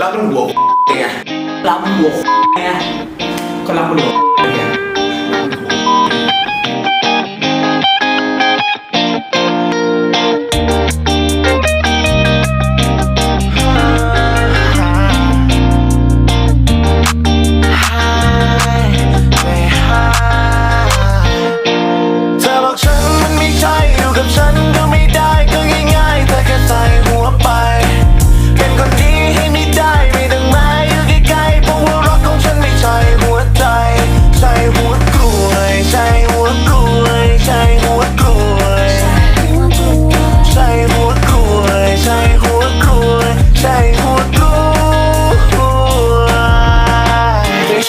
รับเป็หัวไงรับหัวไงก็รับหัวไง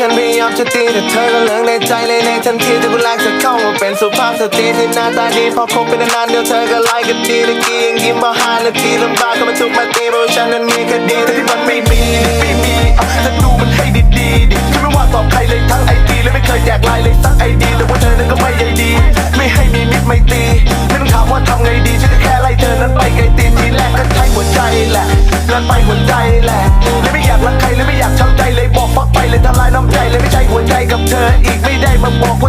ฉันพยายามจะตีแต่เธอก็เลืองในใจเลยในทันทีที่กูรักจะเข้ามาเป็นสุภาพสตรีที่หน้าตาดีพอคบไปนานๆเดี๋ยวเธอก็ไล่กันดีตะกี้ยังยิ้มมาหานาทีลำบากก็มาทุกมาตีเพราะฉันนั้นมีคดีแต่ที่มันไม่มีไม่มีแล้วดูมันให้ดีดีดิไม่ว่าตอบใครเลยทั้งไอจีและไม่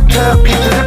Tell me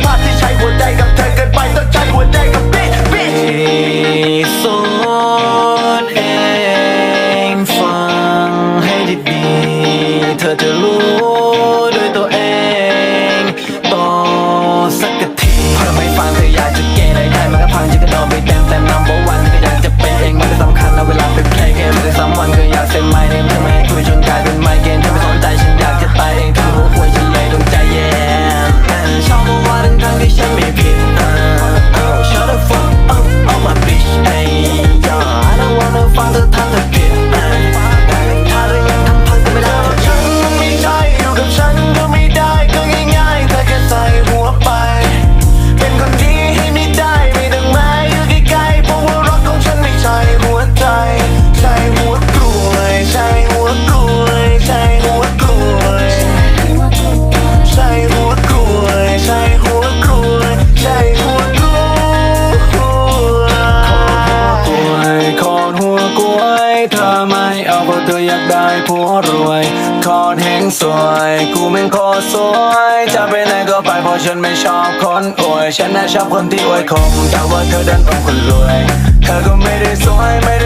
ธออยากได้ผัวรวยคอแห้งสวย กูแม่งโคอสวย จะไปไหนก็ไปเพราะฉันไม่ชอบคนอวย ฉันน่ะชอบคนที่อวยคงแต่ว่าเธอดันเป็นคนรวย เธอก็ไม่ได้สวยไม่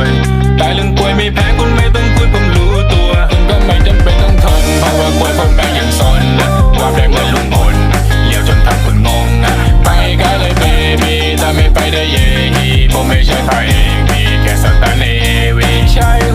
วยตายเรื่องป่วยไม่แพ้คุณไม่ต้องคุยผมรู้ตัวคุณก็ไม่จำเป็นต้องทนเพราะว่ากล้วยผมแปลงอย่างซนว่าแปลงเหมือนลุงพลเลี้ยวจนทำคุณงงไปก็เลยเบบีถ้าไม่ไปได้เยฮีผมไม่ใช่พรเอกมีแค่สตาร์เนวีใช่